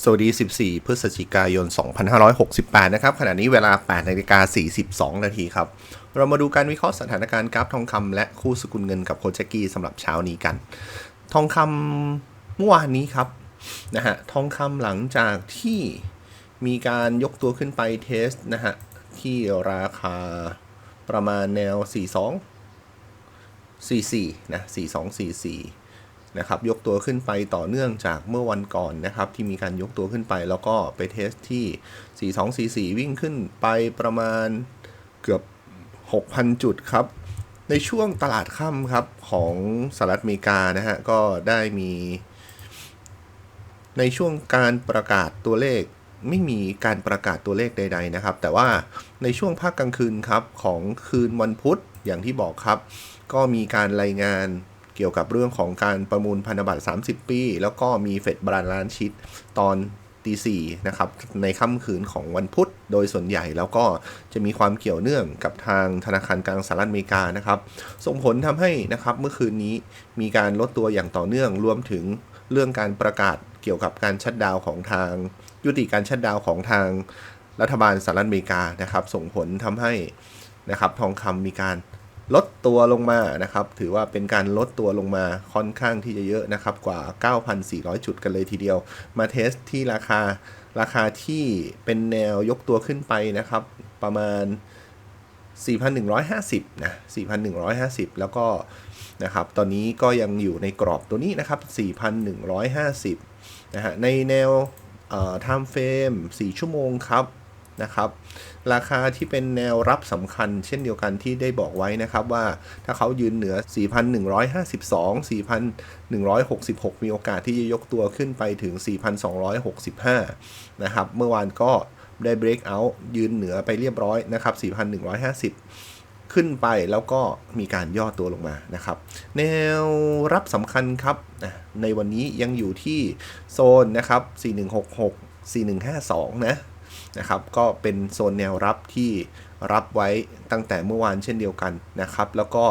สวัสดี 14 พฤศจิกายน 2568 นะครับ ขณะนี้เวลา 8นาฬิกา42 นาทีครับ เรามาดูการวิเคราะห์สถานการณ์กราฟทองคำและคู่สกุลเงินกับโคชกี้สำหรับเช้านี้กัน ทองคำเมื่อวานนี้ครับนะฮะ ทองคำหลังจากที่มีการยกตัวขึ้นไปเทสนะฮะ ที่ราคาประมาณแนว 42 44 นะ 4244 นะครับยกตัวขึ้นไปต่อเนื่องจากเมื่อวันก่อนนะครับที่มีการยกตัวขึ้นไป แล้วก็ไปเทสที่ 4244 วิ่งขึ้นไปประมาณเกือบ 6,000 จุดครับ ในช่วงตลาดค่ำครับของสหรัฐอเมริกานะฮะก็ได้มี ในช่วงการประกาศตัวเลขไม่มีการประกาศตัวเลขใด ๆนะครับ แต่ว่าในช่วงภาคกลางคืนครับของคืนวันพุธอย่างที่บอกครับ ก็มีการรายงาน เกี่ยวกับเรื่องของการประมูลพันธบัตร 30 ปี แล้วก็มีเฟดบรานลานชิดตอนตีสี่นะครับในค่ำคืนของวันพุธโดยส่วนใหญ่แล้วก็จะมีความเกี่ยวเนื่องกับทางธนาคารกลางสหรัฐอเมริกานะครับ ส่งผลทำให้นะครับเมื่อคืนนี้มีการลดตัวอย่างต่อเนื่องรวมถึงเรื่องการประกาศเกี่ยวกับการชัดดาวของทาง ยุติการชัดดาวของทางรัฐบาลสหรัฐอเมริกานะครับ ส่งผลทำให้นะครับทองคำมีการ ลดตัวลงมานะครับ ถือว่าเป็นการลดตัวลงมาค่อนข้างที่จะเยอะนะครับ กว่า 9,400 จุดกันเลยทีเดียว มาเทสที่ราคาราคาที่เป็นแนวยกตัวขึ้นไปนะครับ ประมาณ 4,150 นะ 4,150 แล้วก็นะครับ ตอนนี้ก็ยังอยู่ในกรอบตัวนี้นะครับ 4,150 นะฮะ ในแนวเอ่อ time frame 4 ชั่วโมงครับ นะครับ ราคาที่เป็นแนวรับสำคัญ เช่นเดียวกันที่ได้บอกไว้นะครับว่าถ้าเขายืนเหนือ 4,152 4,166 มีโอกาสที่จะยกตัวขึ้นไปถึง 4,265 นะครับ เมื่อวานก็ได้ break out ยืนเหนือไปเรียบร้อยนะครับ 4,150 ขึ้นไปแล้วก็มีการย่อตัวลงมานะครับ แนวรับสำคัญครับ ในวันนี้ยังอยู่ที่โซนนะครับ 4166 4152 นะ นะครับ ก็เป็นโซนแนวรับที่รับไว้ตั้งแต่เมื่อวานเช่นเดียวกันนะครับ แล้วก็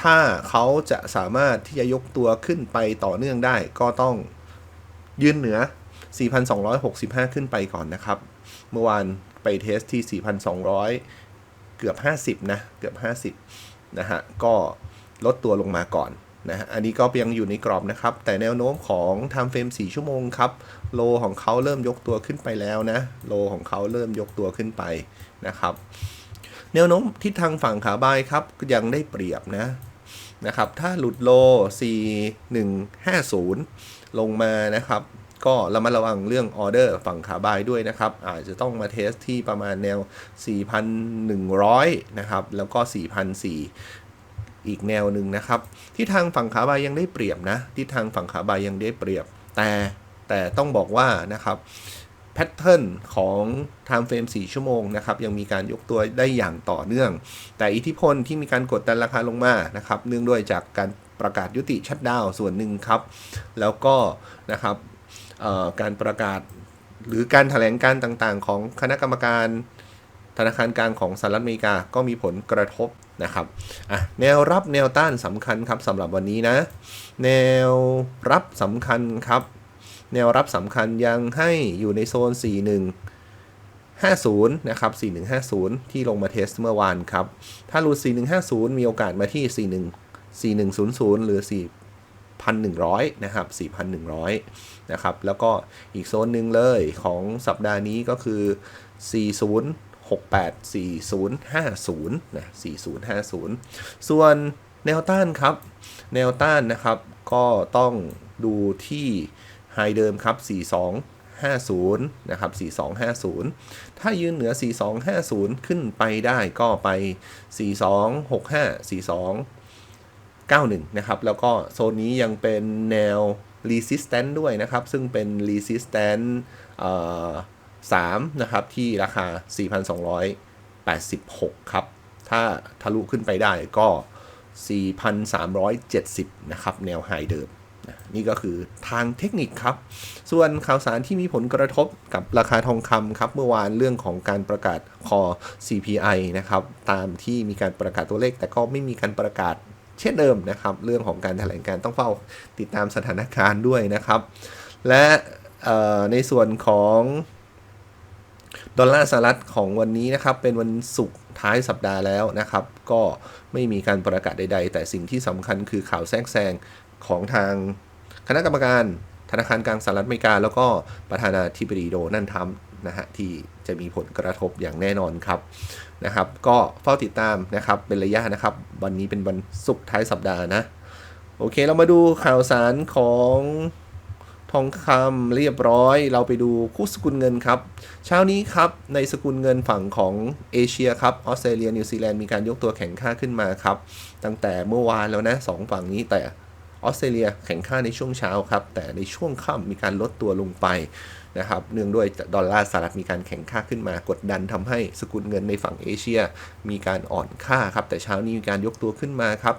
ถ้าเขาจะสามารถที่จะยกตัวขึ้นไปต่อเนื่องได้ก็ต้องยืนเหนือ 4,265 ขึ้นไปก่อนนะครับ เมื่อวานไปเทสที่ 4,200 เกือบ 50 นะ เกือบ 50 นะฮะ ก็ลดตัวลงมาก่อน นะฮะอันนี้ก็ยังอยู่ในกรอบนะครับ แต่แนวโน้มของ time frame 4ชั่วโมงครับ โลของเขาเริ่มยกตัวขึ้นไปแล้วนะ โลของเขาเริ่มยกตัวขึ้นไปนะครับ แนวโน้มทิศทางฝั่งขาบายครับยังได้เปรียบนะนะครับ ถ้าหลุดโล 4150 ลงมานะครับ ก็ระมัดระวังเรื่องออเดอร์ฝั่งขาบายด้วยนะครับ อาจจะต้องมาเทสที่ประมาณแนว 4,100 นะครับ แล้วก็4,400 อีกแนวหนึ่งนะครับที่ทางฝั่งขาบายยังได้เปรียบนะที่ทางฝั่งขาบายยังได้เปรียบ แต่แต่ต้องบอกว่านะครับแพทเทิร์นของ time frame 4 ชั่วโมงนะครับยังมีการยกตัวได้อย่างต่อเนื่อง แต่อิทธิพลที่มีการกดดันราคาลงมานะครับเนื่องด้วยจากการประกาศยุติชัดดาวส่วนหนึ่งครับ แล้วก็นะครับการประกาศหรือการถแถลงการต่างๆ ของคณะกรรมการ ธนาคารกลางของสหรัฐอเมริกาก็มีผลกระทบนะครับอะแนวรับแนวต้านสำคัญครับสำหรับวันนี้นะ แนวรับสำคัญครับ แนวรับสำคัญยังให้อยู่ในโซน 41 50 นะครับ 4150 ที่ลงมาเทสเมื่อวานครับ ถ้าหลุด 4150 มีโอกาสมาที่ 41 4100 หรือ 4,100 นะครับ 4,100 นะครับ แล้วก็อีกโซนหนึ่งเลยของสัปดาห์นี้ก็คือ 40 68 4050นะ4050 ส่วนแนวต้านครับ แนวต้านนะครับก็ต้องดูที่ไฮเดิมครับ 4250 นะครับ 4250 ถ้ายืนเหนือ 4250 ขึ้นไปได้ก็ไป 4265 4291 นะครับ แล้วก็โซนนี้ยังเป็นแนว resistance ด้วยนะครับ ซึ่งเป็น resistance 3นะครับที่ราคา 4,286 ครับ ถ้าทะลุขึ้นไปได้ก็ 4,370 นะครับ แนวไฮเดิม นี่ก็คือทางเทคนิคครับ ส่วนข่าวสารที่มีผลกระทบกับราคาทองคำครับ เมื่อวานเรื่องของการประกาศคอ CPI นะครับ ตามที่มีการประกาศตัวเลข แต่ก็ไม่มีการประกาศเช่นเดิมนะครับ เรื่องของการแถลงการต้องเฝ้าติดตามสถานการณ์ด้วยนะครับ และในส่วนของ ดอลลาร์สหรัฐของวันนี้นะครับเป็นวันศุกร์ท้ายสัปดาห์แล้วนะครับ ก็ไม่มีการประกาศใด ๆ แต่สิ่งที่สำคัญคือข่าวแทรกแซงของทางคณะกรรมการธนาคารกลางสหรัฐอเมริกา แล้วก็ประธานาธิบดีโดนัลด์ทรัมป์นะฮะที่จะมีผลกระทบอย่างแน่นอนครับนะครับ ก็เฝ้าติดตามนะครับเป็นระยะนะครับ วันนี้เป็นวันศุกร์ท้ายสัปดาห์นะ โอเคเรามาดูข่าวสารของ องคำเรียบร้อย เราไปดูคู่สกุลเงินครับ เช้านี้ครับ ในสกุลเงินฝั่งของเอเชียครับออสเตรเลียนิวซีแลนด์มีการยกตัวแข็งค่าขึ้นมาครับ ตั้งแต่เมื่อวานแล้วนะสองฝั่งนี้แต่ ออสเตรเลียแข็งค่าในช่วงเช้าครับ แต่ในช่วงค่ำมีการลดตัวลงไปนะครับ เนื่องด้วยดอลลาร์สหรัฐมีการแข็งค่าขึ้นมากดดันทำให้สกุลเงินในฝั่งเอเชีย มีการอ่อนค่าครับ แต่เช้านี้มีการยกตัวขึ้นมาครับ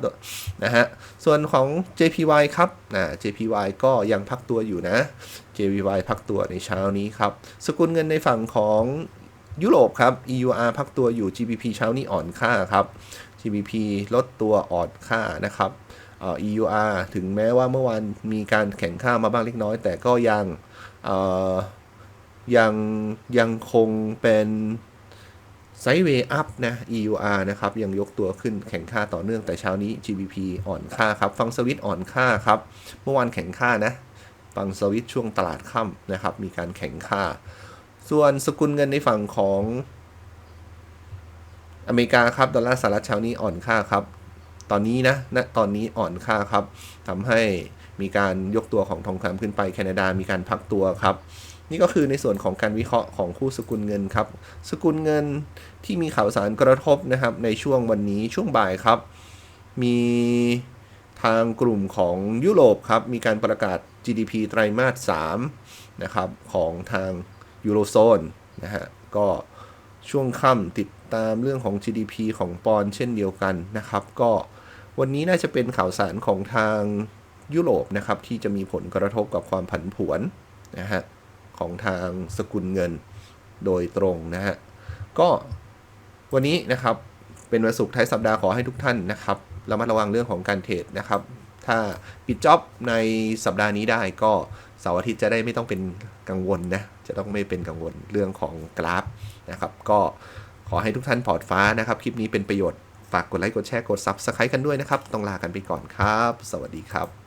นะฮะ ส่วนของ JPY ครับนะ JPY ก็ยังพักตัวอยู่นะ JPY พักตัวในเช้านี้ครับ สกุลเงินในฝั่งของยุโรปครับ EUR พักตัวอยู่ GBP เช้านี้อ่อนค่าครับ GBP ลดตัวอ่อนค่านะครับ EUR ถึงแม้ว่าเมื่อวานมีการแข่งค่ามาบ้างเล็กน้อย แต่ก็ยังยังยังคงเป็นไซด์เวย์อัพนะ EUR นะครับ ยังยกตัวขึ้นแข่งค่าต่อเนื่องแต่เช้านี้ GBP อ่อนค่าครับ ฟังสวิตอ่อนค่าครับ เมื่อวานแข่งค่านะ ฟังสวิตช่วงตลาดค่ำนะครับ มีการแข่งค่า ส่วนสกุลเงินในฝั่งของอเมริกาครับ ดอลลาร์สหรัฐเช้านี้อ่อนค่าครับ ตอนนี้นะณตอนนี้อ่อนค่าครับทำให้มีการยกตัวของทองคำขึ้นไปแคนาดามีการพักตัวครับ นี่ก็คือในส่วนของการวิเคราะห์ของคู่สกุลเงินครับ สกุลเงินที่มีข่าวสารกระทบนะครับ ในช่วงวันนี้ช่วงบ่ายครับ มีทางกลุ่มของยุโรปครับ มีการประกาศ GDP ไตรมาส3นะครับของทางยูโรโซนนะฮะก็ช่วงค่ำติดตามเรื่องของ GDP ของปอนด์เช่นเดียวกันนะครับ ก็ วันนี้น่าจะเป็นข่าวสารของทางยุโรปนะครับที่จะมีผลกระทบกับความผันผวนนะฮะของทางสกุลเงินโดยตรงนะฮะก็วันนี้นะครับเป็นวันศุกร์ท้ายสัปดาห์ขอให้ทุกท่านนะครับระมัดระวังเรื่องของการเทรดนะครับ ถ้าปิดจ็อบในสัปดาห์นี้ได้ก็เสาร์อาทิตย์จะได้ไม่ต้องเป็นกังวลนะจะต้องไม่เป็นกังวลเรื่องของกราฟนะครับ ก็ขอให้ทุกท่านปลอดฟ้านะครับ คลิปนี้เป็นประโยชน์ ฝากกดไลค์กดแชร์กด Subscribe กันด้วยนะครับ ต้องลากันไปก่อนครับ สวัสดีครับ